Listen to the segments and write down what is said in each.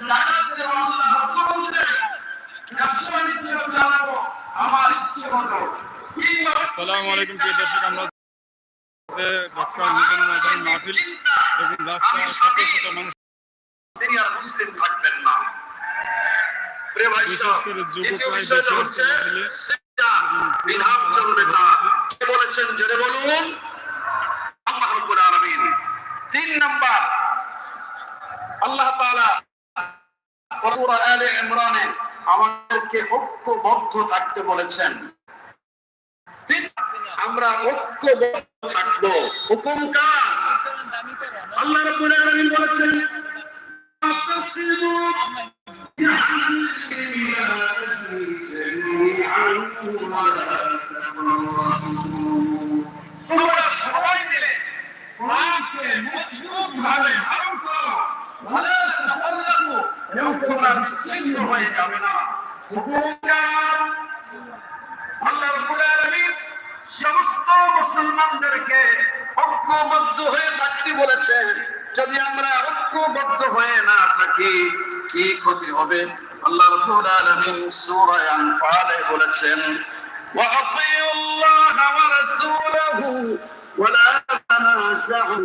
জাকাত কে বলেছেন? জেনে বলুন আল্লাহ রাব্বুল আলামিন তিন নাম্বার আল্লাহ তাআলা সূরা আমাদেরকে ঐক্যবদ্ধ থাকতে বলেছেন। আমরা ঐক্যবদ্ধ থাকব। হুকুম কার? আল্লাহ বলেছেন সবাই মিলে ভাবে ধারণ করো। ক্ষমতা বিচ্ছিন্ন হয়ে যাবে না। আল্লাহ সমস্ত মুসলমানদেরকে ঐক্যবদ্ধ হয়ে থাকতে বলেছেন। যদি আমরা ঐক্যবদ্ধ হয়ে না থাকি, কি ক্ষতি হবে? আল্লাহ রাব্বুল আলামিন সূরা আনফালে বলেছেন, ওয়া আতিউল্লাহ ওয়া রাসূলহু ওয়া লা তানাজাউ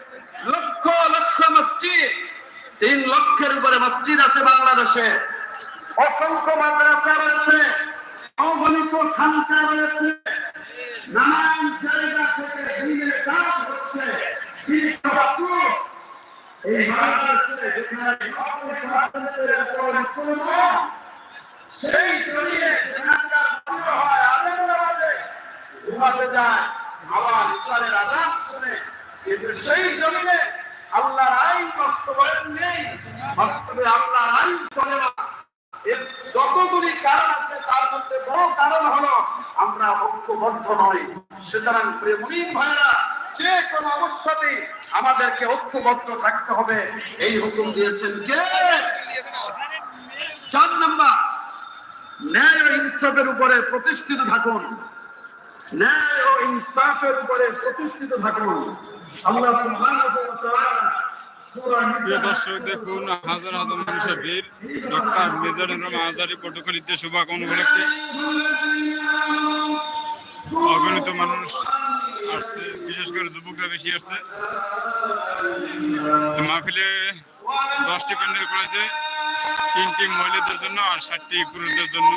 লক্ষ লক্ষ মসজিদ, তিন লক্ষের উপরে মসজিদ আছে বাংলাদেশে। অসংখ্য মাদ্রাসা রয়েছে, অগণিত খানকা রয়েছে। নানান জায়গা থেকে দিনের কাজ হচ্ছে। সেই আনন্দ বাজে ঘুমাতে যায় ঈশ্বরের আজাদ শুনে। কিন্তু সেই জমিনে আল্লাহর আইন বাস্তবায়ন নেই। বাস্তবে আল্লাহর আইন চলে না। যতগুলি কারণ আছে, তার মধ্যে বড় কারণ হলো আমরা ঐক্যবদ্ধ নই। সুতরাং প্রেমিক ভাইরা যে কোনো অবস্থাতেই আমাদেরকে ঐক্যবদ্ধ থাকতে হবে। এই হুকুম দিয়েছেন কে? চার নাম্বার, ন্যায় ইনসাফের উপরে প্রতিষ্ঠিত থাকুন। ন্যায় ও ইনসাফের উপরে প্রতিষ্ঠিত থাকুন। আল্লাহ প্রিয় দর্শক দেখুন হাজার হাজার মানুষের ভিড়। ডক্টর মেজর রহমান আজারি অগণিত মানুষ আসছে বিশেষ করে যুবকরা বেশি আসছে। মাহফিলে দশটি প্যান্ডেল করেছে তিনটি মহিলাদের জন্য আর ষাটটি পুরুষদের জন্য।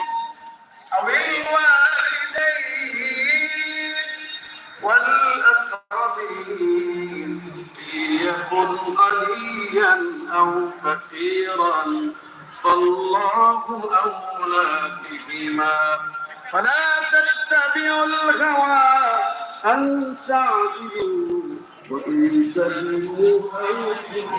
والأقربين يكن غنيا أو فقيرا فالله أولى بهما فلا تتبعوا الهوى أن تعدلوا وإن تهنوا فيكم